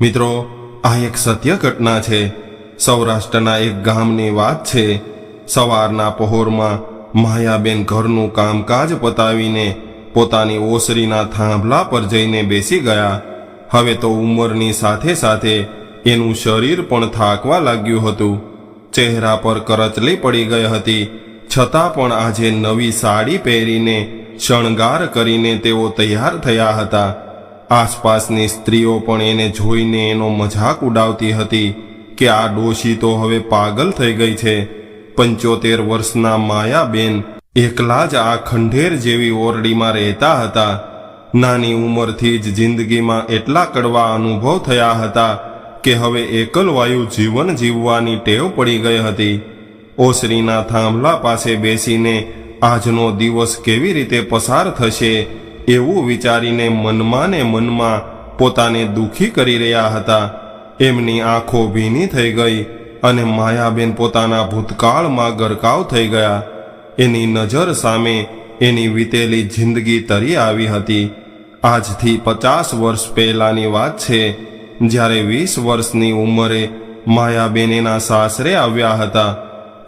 મિત્રો, આ એક સત્ય ઘટના છે. સૌરાષ્ટ્રના એક ગામની વાત છે. સવારના પહોરમાં માયાબેન ઘરનું કામકાજ પતાવીને પોતાની ઓસરીના થાંભલા પર જઈને બેસી ગયા. હવે તો ઉંમરની સાથે સાથે એનું શરીર પણ થાકવા લાગ્યું હતું. ચહેરા પર કરચલી પડી ગઈ હતી. છતાં પણ આજે નવી સાડી પહેરીને શણગાર કરીને તેઓ તૈયાર થયા હતા. આસપાસની સ્ત્રીઓ પણ એને જોઈને એનો મજાક ઉડાવતી હતી કે આ ડોશી તો હવે પાગલ થઈ ગઈ છે. પંચોતેર વર્ષના માયાબેન એકલા જ આ ખંડેર જેવી ઓરડીમાં રહેતા હતા. નાની ઉંમરથી જ જિંદગીમાં એટલા કડવા અનુભવ થયા હતા કે હવે એકલવાયુ જીવન જીવવાની ટેવ પડી ગઈ હતી. ઓસરીના થાંભલા પાસે બેસીને આજનો દિવસ કેવી રીતે પસાર થશે એવું વિચારીને મનમાં ને મનમાં પોતાને દુઃખી કરી રહ્યા હતા. એમની આંખો ભીની થઈ ગઈ અને માયાબેન પોતાના ભૂતકાળમાં ગરકાવ થઈ ગયા. એની નજર સામે એની વીતેલી જિંદગી તરી આવી હતી. આજથી પચાસ વર્ષ પહેલાની વાત છે, જ્યારે વીસ વર્ષની ઉંમરે માયાબેન એના સાસરે આવ્યા હતા.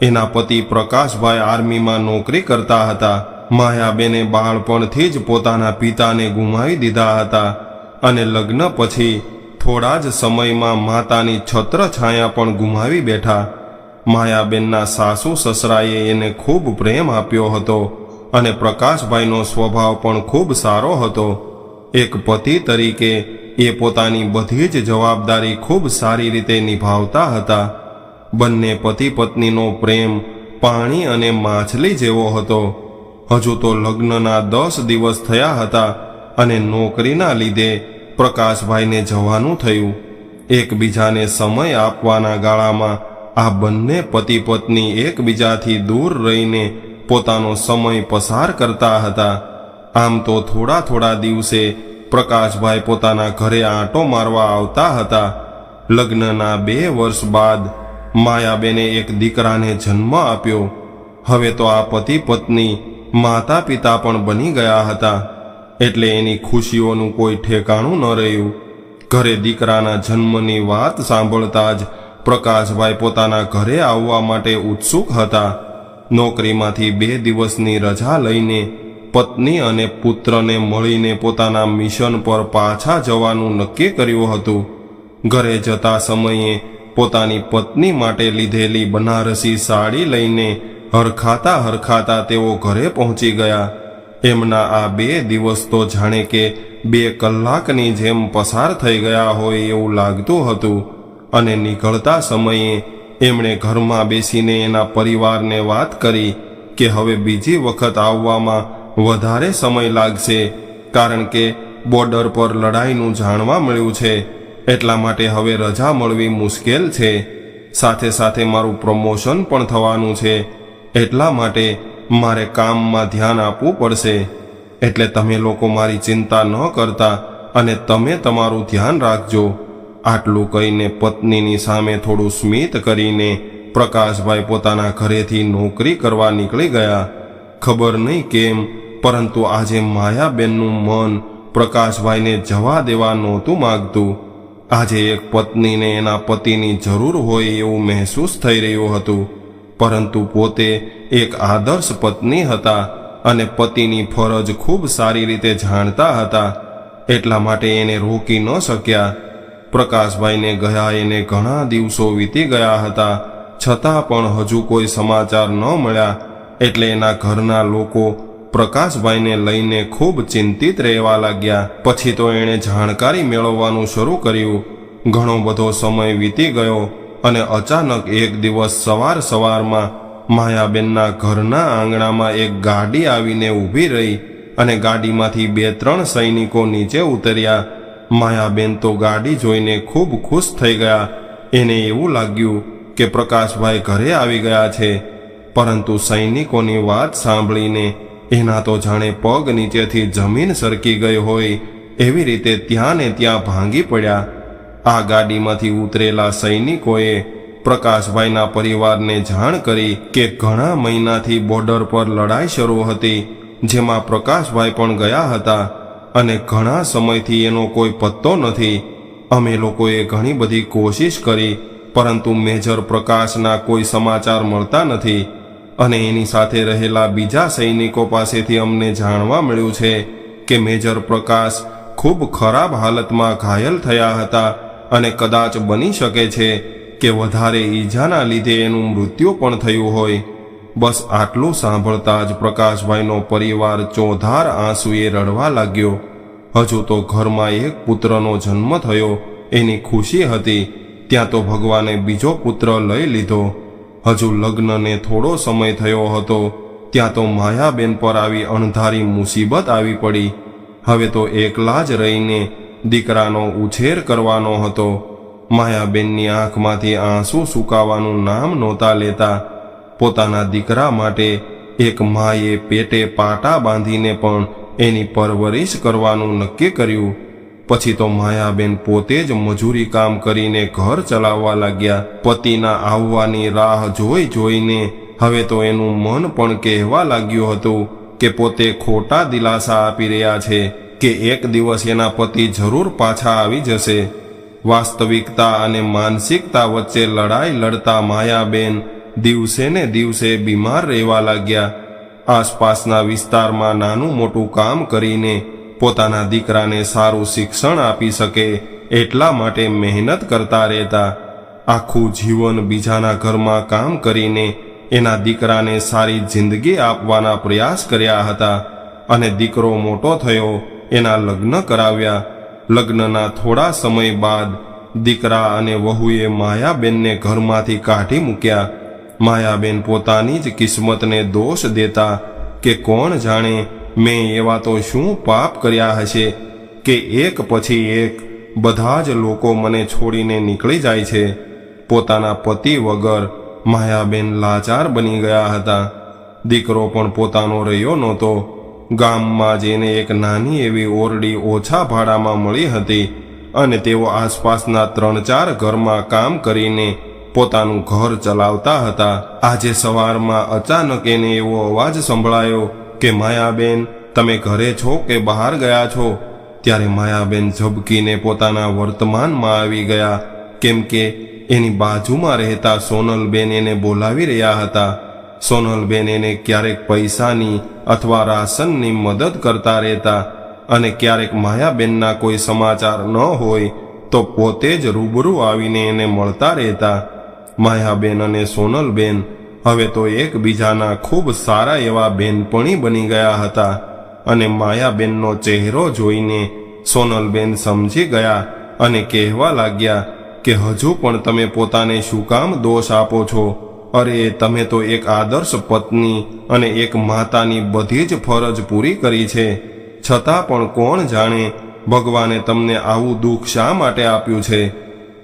એના પતિ પ્રકાશભાઈ આર્મીમાં નોકરી કરતા હતા. માયાબેને બાળપણથી જ પોતાના પિતાને ગુમાવી દીધા હતા અને લગ્ન પછી થોડા જ સમયમાં માતાની છત્ર છાયા પણ ગુમાવી બેઠા. માયાબેનના સાસુ સસરાએ એને ખૂબ પ્રેમ આપ્યો હતો અને પ્રકાશભાઈનો સ્વભાવ પણ ખૂબ સારો હતો. એક પતિ તરીકે એ પોતાની બધી જ જવાબદારી ખૂબ સારી રીતે નિભાવતા હતા. બંને પતિ પત્નીનો પ્રેમ પાણી અને માછલી જેવો હતો. હજુ તો લગ્નના દસ દિવસ થયા હતા અને નોકરીના લીધે પ્રકાશભાઈને જવાનું થયું. એકબીજાને સમય આપવાના ગાળામાં આ બંને પતિ પત્ની એકબીજાથી દૂર રહીને પોતાનો સમય પસાર કરતા હતા. આમ તો થોડા થોડા દિવસે પ્રકાશભાઈ પોતાના ઘરે આંટો મારવા આવતા હતા. લગ્નના બે વર્ષ બાદ માયાબેને એક દીકરાને જન્મ આપ્યો. હવે તો આ પતિ પત્ની માતા પિતા પણ બની ગયા હતા. એટલે એની ખુશીઓનું કોઈ ઠેકાણું ન રહ્યું. ઘરે દીકરાના જન્મની વાત સાંભળતા જ પ્રકાશભાઈ પોતાના ઘરે આવવા માટે ઉત્સુક હતા. નોકરીમાંથી બે દિવસની રજા લઈને પત્ની અને પુત્રને મળીને પોતાના મિશન પર પાછા જવાનું નક્કી કર્યું હતું. ઘરે જતા સમયે પોતાની પત્ની માટે લીધેલી બનારસી સાડી લઈને હરખાતા હરખાતા તેઓ ઘરે પહોંચી ગયા. એમના આ બે દિવસ તો જાણે કે બે કલાકની જેમ પસાર થઈ ગયા હોય એવું લાગતું હતું અને નીકળતા સમયે એમણે ઘરમાં બેસીને એના પરિવારને વાત કરી કે હવે બીજી વખત આવવામાં વધારે સમય લાગશે કારણ કે બોર્ડર પર લડાઈનું જાણવા મળ્યું છે. એટલા માટે હવે રજા મળવી મુશ્કેલ છે. સાથે સાથે મારું પ્રમોશન પણ થવાનું છે. એટલા માટે મારે કામમાં ધ્યાન આપવું પડશે. એટલે તમે લોકો મારી ચિંતા ન કરતા અને તમે તમારું ધ્યાન રાખજો. આટલું કહીને પત્નીની સામે થોડું સ્મિત કરીને પ્રકાશભાઈ પોતાના ઘરેથી નોકરી કરવા નીકળી ગયા. ખબર નહીં કેમ, પરંતુ આજે માયાબેનનું મન પ્રકાશભાઈને જવા દેવા નહોતું માગતું. આજે એક પત્નીને એના પતિની જરૂર હોય એવું મહેસૂસ થઈ રહ્યું હતું. પરંતુ પોતે એક આદર્શ પત્ની હતા અને પતિની ફરજ ખૂબ સારી રીતે જાણતા હતા, એટલા માટે એને રોકી ન શક્યા. પ્રકાશભાઈને ગયા એને ઘણા દિવસો વીતી ગયા હતા, છતાં પણ હજુ કોઈ સમાચાર ન મળ્યા, એટલે એના ઘરના લોકો પ્રકાશભાઈને લઈને ખૂબ ચિંતિત રહેવા લાગ્યા. પછી તો એણે જાણકારી મેળવવાનું શરૂ કર્યું. ઘણો બધો સમય વીતી ગયો અને અચાનક એક દિવસ સવાર સવારમાં માયાબેનના ઘરના આંગણામાં એક ગાડી આવીને ઊભી રહી અને ગાડીમાંથી બે ત્રણ સૈનિકો નીચે ઉતર્યા. માયાબેન તો ગાડી જોઈને ખૂબ ખુશ થઈ ગયા. એને એવું લાગ્યું કે પ્રકાશભાઈ ઘરે આવી ગયા છે. પરંતુ સૈનિકોની વાત સાંભળીને એના તો જાણે પગ નીચેથી જમીન સરકી ગઈ હોય એવી રીતે ત્યાં ને ત્યાં ભાંગી પડ્યા. આ ગાડીમાંથી ઉતરેલા સૈનિકોએ પ્રકાશભાઈના પરિવારને જાણ કરી કે ઘણા મહિનાથી બોર્ડર પર લડાઈ શરૂ હતી, જેમાં પ્રકાશભાઈ પણ ગયા હતા અને ઘણા સમયથી એનો કોઈ પત્તો નથી. અમે લોકોએ ઘણી બધી કોશિશ કરી, પરંતુ મેજર પ્રકાશના કોઈ સમાચાર મળતા નથી અને એની સાથે રહેલા બીજા સૈનિકો પાસેથી અમને જાણવા મળ્યું છે કે મેજર પ્રકાશ ખૂબ ખરાબ હાલતમાં ઘાયલ થયા હતા અને કદાચ બની શકે છે કે વધારે ઈજાના લીધે એનું મૃત્યુ પણ થયું હોય. બસ આટલું સાંભળતા જ પ્રકાશભાઈનો પરિવાર ચોધાર આંસુએ રડવા લાગ્યો. હજુ તો ઘરમાં એક પુત્રનો જન્મ થયો, એની ખુશી હતી. ત્યાં તો ભગવાને બીજો પુત્ર લઈ લીધો. હજુ લગ્નને થોડો સમય થયો હતો, ત્યાં તો માયાબેન પર આવી અણધારી મુસીબત આવી પડી. હવે તો એકલા જ રહીને દીકરાનો ઉછેર કરવાનો હતો. માયાબેનની આંખમાંથી આંસુ સુકાવાનું નામ નહોતા લેતા. પોતાના દીકરા માટે એક માએ પેટે પાટા બાંધીને પણ એની પરવરિશ કરવાનું નક્કી કર્યું. પછી તો માયાબેન પોતે જ મજૂરી કામ કરીને ઘર ચલાવવા લાગ્યા. પતિના આવવાની રાહ જોઈ જોઈને હવે તો એનું મન પણ કહેવા લાગ્યું હતું કે પોતે ખોટા દિલાસા આપી રહ્યા છે. કે એક દિવસ એના પતિ જરૂર પાછા આવી જશે. વાસ્તવિકતા અને માનસિકતા વચ્ચે લડાઈ લડતા માયાબેન દિવસે ને દિવસે બીમાર રહેવા લાગ્યા. આસપાસના વિસ્તારમાં નાનું મોટું કામ કરીને પોતાના દીકરાને સારું શિક્ષણ આપી શકે એટલા માટે મહેનત કરતા રહેતા. આખું જીવન બીજાના ઘરમાં કામ કરીને એના દીકરાને સારી જિંદગી આપવાના પ્રયાસ કર્યા હતા અને દીકરો મોટો થયો. એના લગ્ન કરાવ્યા. લગ્નના થોડા સમય બાદ દીકરા અને વહુએ માયાબેનને ઘરમાંથી કાઢી મૂક્યા. માયાબેન પોતાની જ કિસ્મતને દોષ દેતા કે કોણ જાણે મેં એવા તો શું પાપ કર્યા હશે કે એક પછી એક બધા જ લોકો મને છોડીને નીકળી જાય છે. પોતાના પતિ વગર માયાબેન લાચાર બની ગયા હતા. દીકરો પણ પોતાનો રહ્યો નહોતો. ગામમાં જેને એક નાની એવી ઓરડી ઓછા ભાડામાં મળી હતી અને તેઓ આસપાસના ત્રણ ચાર ઘરમાં કામ કરીને પોતાનું ઘર ચલાવતા હતા. આજે સવારમાં અચાનક એને એવો અવાજ સંભળાયો કે, માયાબેન, તમે ઘરે છો કે બહાર ગયા છો? ત્યારે માયાબેન ઝબકીને પોતાના વર્તમાનમાં આવી ગયા, કેમ કે એની બાજુમાં રહેતા સોનલબેન એને બોલાવી રહ્યા હતા. સોનલબેન એને ક્યારેક પૈસાની અથવા રાશનની મદદ કરતા રહેતા અને ક્યારેક માયાબેનના કોઈ સમાચાર ન હોય તો પોતે જ રૂબરૂ આવીને એને મળતા રહેતા. માયાબેન અને સોનલબેન હવે તો એકબીજાના ખૂબ સારા એવા બેનપણી બની ગયા હતા અને માયાબેનનો ચહેરો જોઈને સોનલબેન સમજી ગયા અને કહેવા લાગ્યા કે, હજુ પણ તમે પોતાને શું કામ દોષ આપો છો? અરે તમે તો એક આદર્શ પત્ની અને એક માતાની બધી જ ફરજ પૂરી કરી છે. છતાં પણ કોણ જાણે ભગવાને તમને આવું દુઃખ શા માટે આપ્યું છે?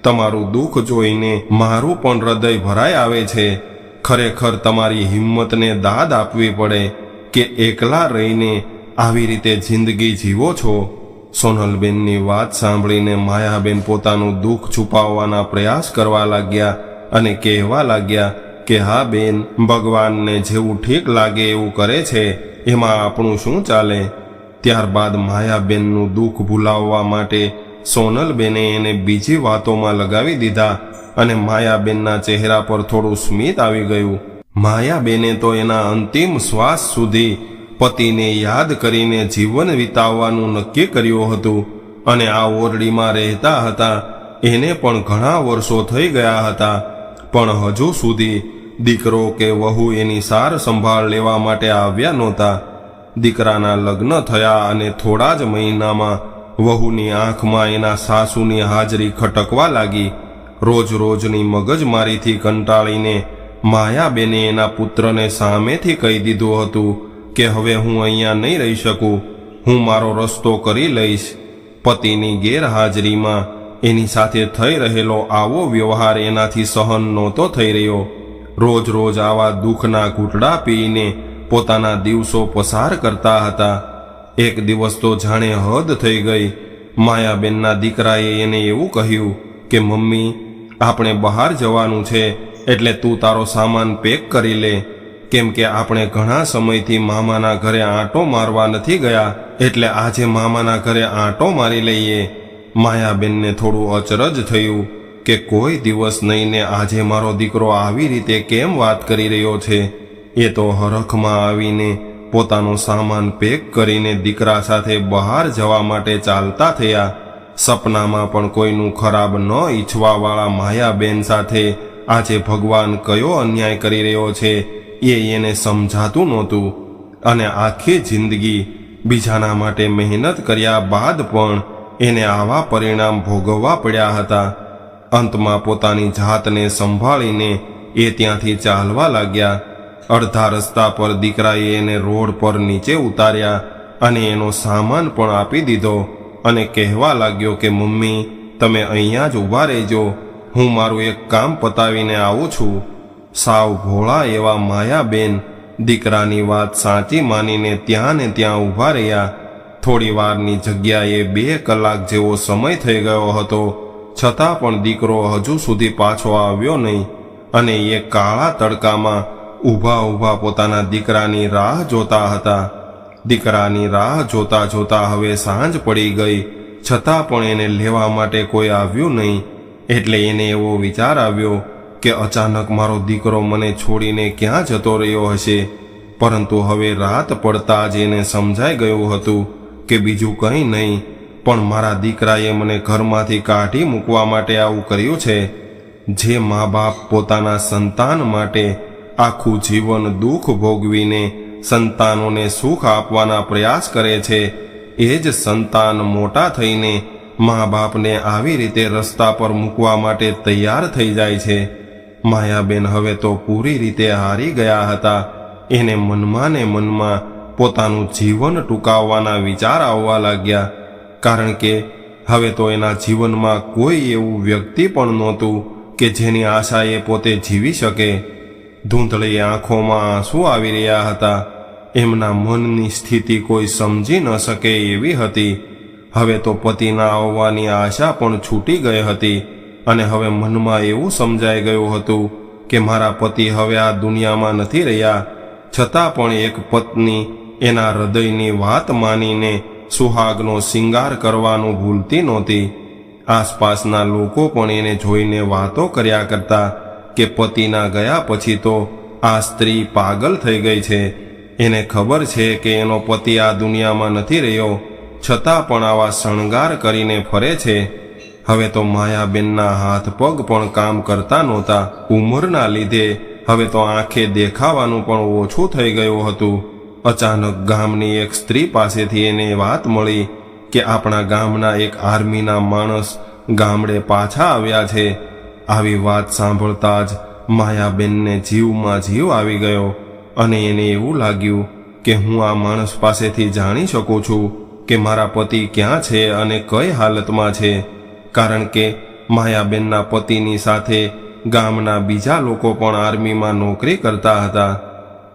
તમારું દુઃખ જોઈને મારું પણ હૃદય ભરાઈ આવે છે. ખરેખર તમારી હિંમતને દાદ આપવી પડે કે એકલા રહીને આવી રીતે જિંદગી જીવો છો? સોનલબેનની વાત સાંભળીને માયાબેન પોતાનું દુઃખ છુપાવવાના પ્રયાસ કરવા લાગ્યા અને કહેવા લાગ્યા કે, હા, બેન, ભગવાનને જેવું ઠીક લાગે એવું કરે છે, એમાં આપણું શું ચાલે? ત્યારબાદ માયાબેનનું દુઃખ ભૂલાવવા માટે સોનલબેને એને બીજી વાતોમાં લગાવી દીધા અને માયાબેનના ચહેરા પર થોડું સ્મિત આવી ગયું. માયાબેને તો એના અંતિમ શ્વાસ સુધી પતિને યાદ કરીને જીવન વિતાવવાનું નક્કી કર્યું હતું અને આ ઓરડીમાં રહેતા હતા. એને પણ ઘણા વર્ષો થઈ ગયા હતા, પણ હજુ સુધી દીકરો કે વહુ એની સાર સંભાળ લેવા માટે આવ્યા નહોતા. દીકરાના લગ્ન થયા અને થોડા જ મહિનામાં વહુની આંખમાં એના સાસુની હાજરી ખટકવા લાગી. રોજ રોજની મગજમારીથી કંટાળીને માયાબેને એના પુત્રને સામેથી કહી દીધું હતું કે હવે હું અહીંયા નહીં રહી શકું. હું મારો રસ્તો કરી લઈશ. પતિની ગેરહાજરીમાં એની સાથે થઈ રહેલો આવો વ્યવહાર એનાથી સહન નહોતો થઈ રહ્યો. રોજ રોજ આવા દુઃખના ઘૂંટડા પીને પોતાના દિવસો પસાર કરતા હતા. એક દિવસ તો જાણે હદ થઈ ગઈ. માયાબેનના દીકરાએ એને એવું કહ્યું કે, મમ્મી, આપણે બહાર જવાનું છે, એટલે તું તારો સામાન પેક કરી લે. કેમ કે આપણે ઘણા સમયથી મામાના ઘરે આંટો મારવા નથી ગયા, એટલે આજે મામાના ઘરે આંટો મારી લઈએ. માયાબેનને થોડું અચરજ થયું. કે કોઈ દિવસ નહીં ને આજે મારો દીકરો આવી રીતે કેમ વાત કરી રહ્યો છે? એ તો હરખમાં આવીને પોતાનો સામાન પેક કરીને દીકરા સાથે બહાર જવા માટે ચાલતા થયા. સપનામાં પણ કોઈનું ખરાબ ન ઈચ્છવાવાળા માયાબેન સાથે આજે ભગવાન કયો અન્યાય કરી રહ્યો છે એ એને સમજાતું નહોતું. અને આખી જિંદગી બીજાના માટે મહેનત કર્યા બાદ પણ એને આવા પરિણામ ભોગવવા પડ્યા હતા. અંતમાં પોતાની જાતને સંભાળીને એ ત્યાંથી ચાલવા લાગ્યા. અડધા રસ્તા પર દીકરાએ એને રોડ પર નીચે ઉતાર્યા અને એનો સામાન પણ આપી દીધો અને કહેવા લાગ્યો કે, મમ્મી, તમે અહીંયા જ ઊભા રહેજો. હું મારું એક કામ પતાવીને આવું છું. સાવ ભોળા એવા માયાબેન દીકરાની વાત સાચી માનીને ત્યાં ને ત્યાં ઊભા રહ્યા. થોડી વારની જગ્યાએ બે કલાક જેવો સમય થઈ ગયો હતો. છતાં પણ દીકરો હજુ સુધી પાછો આવ્યો નહીં અને એ કાળા તડકામાં ઊભા ઊભા પોતાના દીકરાની રાહ જોતા હતા. દીકરાની રાહ જોતા જોતા હવે સાંજ પડી ગઈ, છતાં પણ એને લેવા માટે કોઈ આવ્યું નહીં. એટલે એને એવો વિચાર આવ્યો કે અચાનક મારો દીકરો મને છોડીને ક્યાં જતો રહ્યો હશે. પરંતુ હવે રાત પડતા જ એને સમજાઈ ગયું હતું કે બીજું કંઈ નહીં. પણ મારા દીકરાએ મને ઘરમાંથી કાઢી મૂકવા માટે આવું કર્યું છે, જે મા બાપ પોતાના સંતાન માટે આખું જીવન દુઃખ ભોગવીને સંતાનોને સુખ આપવાના પ્રયાસ કરે છે, એ જ સંતાન મોટા થઈને મા બાપને આવી રીતે રસ્તા પર મૂકવા માટે તૈયાર થઈ જાય છે. માયાબેન હવે તો પૂરી રીતે હારી ગયા હતા. એને મનમાં ને મનમાં પોતાનું જીવન ટૂંકાવવાના વિચાર આવવા લાગ્યા. કારણ કે હવે તો એના જીવનમાં કોઈ એવું વ્યક્તિ પણ નહોતું કે જેની આશા એ પોતે જીવી શકે. ધૂંધળી આંખોમાં આંસુ આવી રહ્યા હતા. એમના મનની સ્થિતિ કોઈ સમજી ન શકે એવી હતી. હવે તો પતિના આવવાની આશા પણ છૂટી ગઈ હતી અને હવે મનમાં એવું સમજાઈ ગયું હતું કે મારા પતિ હવે આ દુનિયામાં નથી રહ્યા. છતાં પણ એક પત્ની એના હૃદયની વાત માનીને સુહાગનો શિંગાર કરવાનું ભૂલતી નહોતી. આસપાસના લોકો પણ એને જોઈને વાતો કર્યા કરતા કે પતિના ગયા પછી તો આ સ્ત્રી પાગલ થઈ ગઈ છે. એને ખબર છે કે એનો પતિ આ દુનિયામાં નથી રહ્યો, છતાં પણ આવા શણગાર કરીને ફરે છે. હવે તો માયાબેનના હાથ પગ પણ કામ કરતા નહોતા. ઉંમરના લીધે હવે તો આંખે દેખાવાનું પણ ઓછું થઈ ગયું હતું. અચાનક ગામની એક સ્ત્રી પાસેથી એને વાત મળી કે આપણા ગામના એક આર્મીના માણસ ગામડે પાછા આવ્યા છે. આવી વાત સાંભળતા જ માયાબેનને જીવમાં જીવ આવી ગયો અને એને એવું લાગ્યું કે હું આ માણસ પાસેથી જાણી શકું છું કે મારા પતિ ક્યાં છે અને કઈ હાલતમાં છે. કારણ કે માયાબેનના પતિની સાથે ગામના બીજા લોકો પણ આર્મીમાં નોકરી કરતા હતા.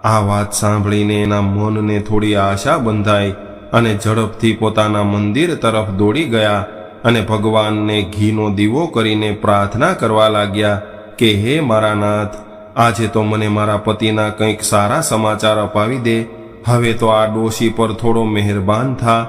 આ વાત સાંભળીને એના મનને થોડી આશા બંધાઈ અને ઝડપથી પોતાના મંદિર તરફ દોડી ગયા અને ભગવાનને ઘીનો દીવો કરીને પ્રાર્થના કરવા લાગ્યા કે, હે મારા નાથ, આજે તો મને મારા પતિના કંઈક સારા સમાચાર અપાવી દે. હવે તો આ ડોશી પર થોડો મહેરબાન થા.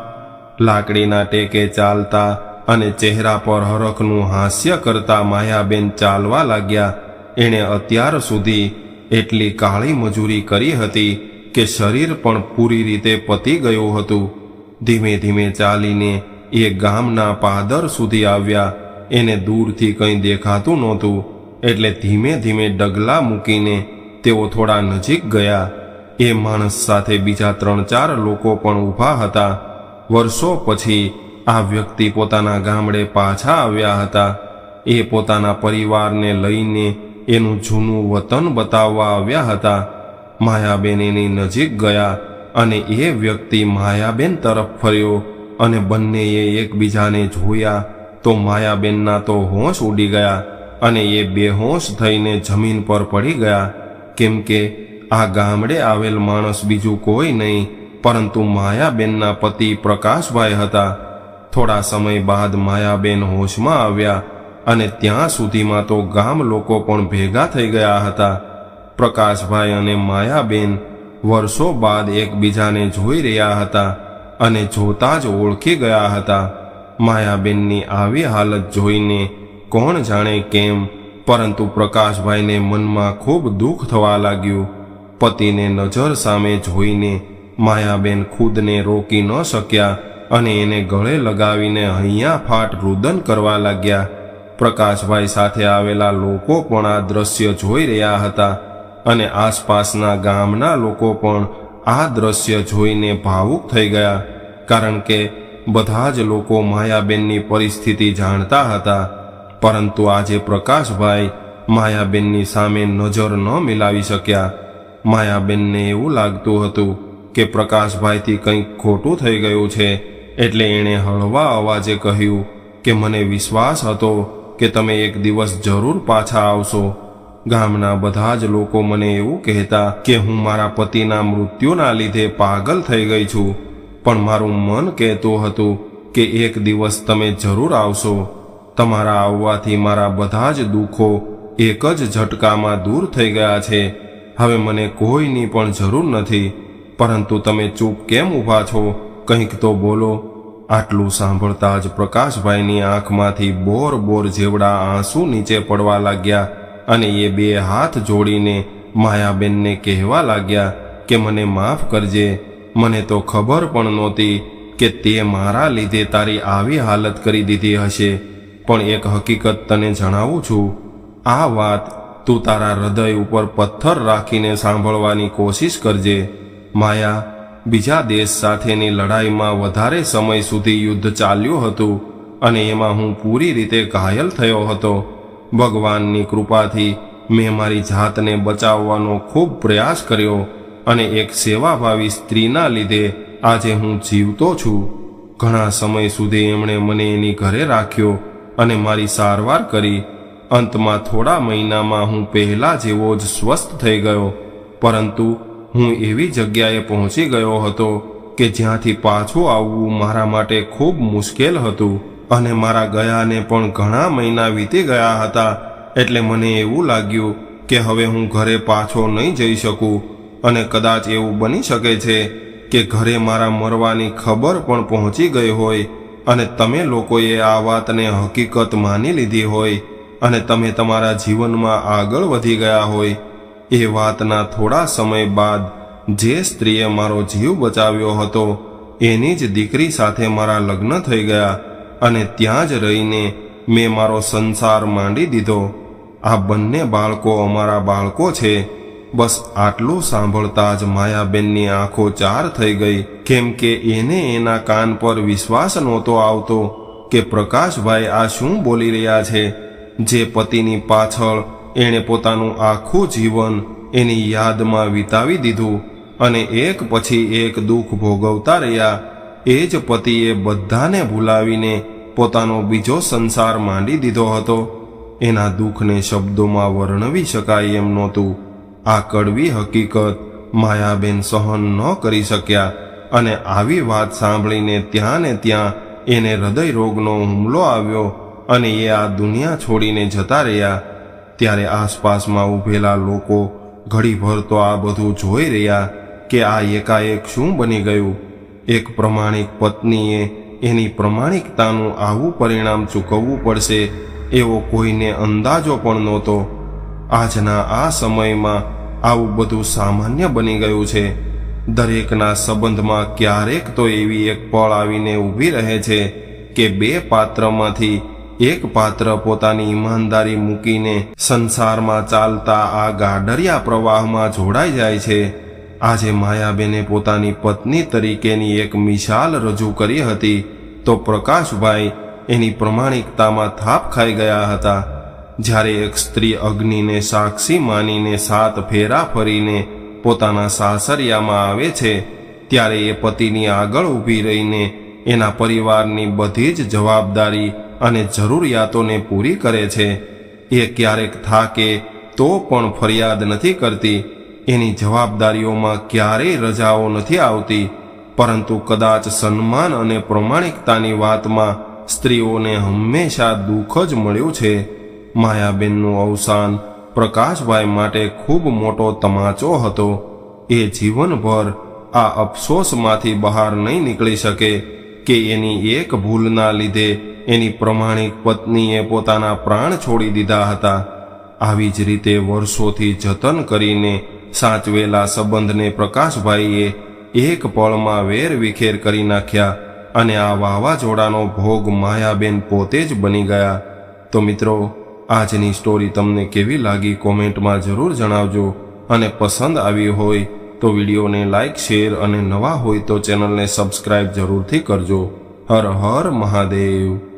લાકડીના ટેકે ચાલતા અને ચહેરા પર હરખનું હાસ્ય કરતા માયાબેન ચાલવા લાગ્યા. એણે અત્યાર સુધી એટલી કાળી મજૂરી કરી હતી કે શરીર પણ પૂરી રીતે પતી ગયું હતું. ધીમે ધીમે ચાલીને એ ગામના પાદર સુધી આવ્યા. એને દૂરથી કંઈ દેખાતું નહોતું, એટલે ધીમે ધીમે ડગલા મૂકીને તેઓ થોડા નજીક ગયા. એ માણસ સાથે બીજા ત્રણ ચાર લોકો પણ ઊભા હતા. વર્ષો પછી આ વ્યક્તિ પોતાના ગામડે પાછા આવ્યા હતા. એ પોતાના પરિવારને લઈને એનું જૂનું વતન બતાવવા આવ્યા હતા. માયાબેન એની નજીક ગયા અને એ વ્યક્તિ માયાબેન તરફ ફર્યો અને બંનેએ એકબીજાને જોયા તો માયાબેનના તો હોશ ઉડી ગયા અને એ બેહોશ થઈને જમીન પર પડી ગયા. કેમ કે આ ગામડે આવેલ માણસ બીજું કોઈ નહીં, પરંતુ માયાબેનના પતિ પ્રકાશભાઈ હતા. થોડા સમય બાદ માયાબેન હોશમાં આવ્યા અને ત્યાં સુધીમાં તો ગામ લોકો પણ ભેગા થઈ ગયા હતા. પ્રકાશભાઈ અને માયાબેન વર્ષો બાદ એકબીજાને જોઈ રહ્યા હતા અને જોતા જ ઓળખી ગયા હતા. માયાબેનની આવી હાલત જોઈને કોણ જાણે કેમ, પરંતુ પ્રકાશભાઈને મનમાં ખૂબ દુઃખ થવા લાગ્યું. પતિને નજર સામે જોઈને માયાબેન ખુદને રોકી ન શક્યા અને એને ગળે લગાવીને હૈયા ફાટ રુદન કરવા લાગ્યા. પ્રકાશભાઈ સાથે આવેલા લોકો પણ આ દ્રશ્ય જોઈ રહ્યા હતા અને આસપાસના ગામના લોકો પણ આ દ્રશ્ય જોઈને ભાવુક થઈ ગયા, કારણ કે બધા જ લોકો માયાબેનની પરિસ્થિતિ જાણતા હતા. પરંતુ આજે પ્રકાશભાઈ માયાબેનની સામે નજર ન મિલાવી શક્યા. માયાબેનને એવું લાગતું હતું કે પ્રકાશભાઈથી કંઈક ખોટું થઈ ગયું છે, એટલે એણે હળવા અવાજે કહ્યું કે, મને વિશ્વાસ હતો કે તમે એક દિવસ જરૂર પાછા આવશો. ગામના બધા જ લોકો મને એવું કહેતા કે હું મારા પતિના મૃત્યુના લીધે પાગલ થઈ ગઈ છું. પણ મારું મન કહેતું હતું કે એક દિવસ તમે જરૂર આવશો. તમારા આવવાથી મારા બધા જ દુઃખો એક જ ઝટકામાં દૂર થઈ ગયા છે. હવે મને કોઈની પણ જરૂર નથી. પરંતુ તમે ચૂપ કેમ ઊભા છો? કંઈક તો બોલો. આટલું સાંભળતા જ પ્રકાશભાઈની આંખમાંથી બોર બોર જેવડા આંસુ નીચે પડવા લાગ્યા અને એ બે હાથ જોડીને માયાબેનને કહેવા લાગ્યા કે મને માફ કરજે, મને તો ખબર પણ નહોતી કે તે મારા લીધે તારી આવી હાલત કરી દીધી હશે. પણ એક હકીકત તને જણાવું છું. આ વાત તું તારા હૃદય ઉપર પથ્થર રાખીને સાંભળવાની કોશિશ કરજે. માયા બીજા દેશ સાથેની લડાઈમાં વધારે સમય સુધી યુદ્ધ ચાલ્યું હતું અને એમાં હું પૂરી રીતે ઘાયલ થયો હતો. ભગવાનની કૃપાથી મેં મારી જાતને બચાવવાનો ખૂબ પ્રયાસ કર્યો અને એક સેવાભાવી સ્ત્રીના લીધે આજે હું જીવતો છું. ઘણા સમય સુધી એમણે મને એની ઘરે રાખ્યો અને મારી સારવાર કરી. અંતમાં થોડા મહિનામાં હું પહેલા જેવો જ સ્વસ્થ થઈ ગયો. પરંતુ હું એવી જગ્યાએ પહોંચી ગયો હતો કે જ્યાંથી પાછું આવવું મારા માટે ખૂબ મુશ્કેલ હતું અને મારા ગયાને પણ ઘણા મહિના વીતી ગયા હતા એટલે મને એવું લાગ્યું કે હવે હું ઘરે પાછો નહીં જઈ શકું અને કદાચ એવું બની શકે છે કે ઘરે મારા મરવાની ખબર પણ પહોંચી ગઈ હોય અને તમે લોકોએ આ વાતને હકીકત માની લીધી હોય અને તમે તમારા જીવનમાં આગળ વધી ગયા હોય એ વાતના થોડા સમય બાદ જે સ્ત્રીએ મારો જીવ બચાવ્યો હતો, એની જ દીકરી સાથે મારા લગ્ન થઈ ગયા અને ત્યાં જ રહીને મેં મારો સંસાર માંડી દીધો. આ બંને બાળકો અમારા બાળકો છે. બસ આટલું સાંભળતા જ માયાબેનની આંખો ચાર થઈ ગઈ. કેમ કે એને એના કાન પર વિશ્વાસ નહોતો આવતો કે પ્રકાશભાઈ આ શું બોલી રહ્યા છે? જે પતિની પાછળ એણે પોતાનું આખું જીવન એની યાદમાં વિતાવી દીધું અને એક પછી એક દુઃખ ભોગવતા રહ્યા. એ જ પતિએ બધાને ભૂલાવીને પોતાનો બીજો સંસાર માંડી દીધો હતો. એના દુઃખને શબ્દોમાં વર્ણવી શકાય એમ નહોતું. આ કડવી હકીકત માયાબેન સહન ન કરી શક્યા અને આવી વાત સાંભળીને ત્યાં ને ત્યાં એને હૃદય રોગનો હુમલો આવ્યો અને એ આ દુનિયા છોડીને જતા રહ્યા. ત્યારે આસપાસમાં ઊભેલા લોકો ઘડીભર તો આ બધું જોઈ રહ્યા કે આ એકાએક શું બની ગયું. એક પ્રમાણિક પત્નીએ એની પ્રમાણિકતાનું આવું પરિણામ ચૂકવવું પડશે એવો કોઈને અંદાજો પણ નહોતો. આજના આ સમયમાં આવું બધું સામાન્ય બની ગયું છે. દરેકના સંબંધમાં ક્યારેક તો એવી એક પળ આવીને ઊભી રહે છે કે બે પાત્રમાંથી એક પાત્ર પોતાની ઈમાનદારી મૂકીને સંસારમાં ચાલતા આ ગાડરિયા પ્રવાહમાં જોડાઈ જાય છે. આજે માયાબેને પોતાની પત્ની તરીકેની એક મિશાલ રજૂ કરી હતી. તો પ્રકાશભાઈ એની પ્રમાણિકતામાં થાપ ખાઈ ગયા હતા. જ્યારે એક સ્ત્રી અગ્નિને સાક્ષી માનીને સાત ફેરા ફરીને પોતાના સાસરિયામાં આવે છે, ત્યારે એ પતિની આગળ ઊભી રહીને એના પરિવારની બધી જ જવાબદારી અને જરૂરિયાતોને પૂરી કરે છે. એ ક્યારેક થાકે, તો પણ ફરિયાદ નથી કરતી. એની જવાબદારીઓમાં ક્યારેય રજાઓ નથી આવતી. પરંતુ કદાચ સન્માન અને પ્રમાણિકતાની વાતમાં સ્ત્રીઓને હંમેશા દુઃખ જ મળ્યું છે. માયાબેનનું અવસાન પ્રકાશભાઈ માટે ખૂબ મોટો તમાચો હતો. એ જીવનભર આ અફસોસમાંથી બહાર નહીં નીકળી શકે કે એની એક ભૂલના લીધે એની પ્રમાણિક પત્નીએ પોતાના પ્રાણ છોડી દીધા હતા. આવી જ રીતે વર્ષોથી જતન કરીને સાચવેલા સંબંધને પ્રકાશભાઈએ એક પળમાં વેર વિખેર કરી નાખ્યા અને આ વાવાઝોડાનો ભોગ માયાબેન પોતે જ બની ગયા. તો મિત્રો, આજની સ્ટોરી તમને કેવી લાગી કોમેન્ટમાં જરૂર જણાવજો અને પસંદ આવી હોય તો વિડીયોને લાઇક શેર અને નવા હોય તો ચેનલને સબસ્ક્રાઇબ જરૂરથી કરજો. હર હર મહાદેવ.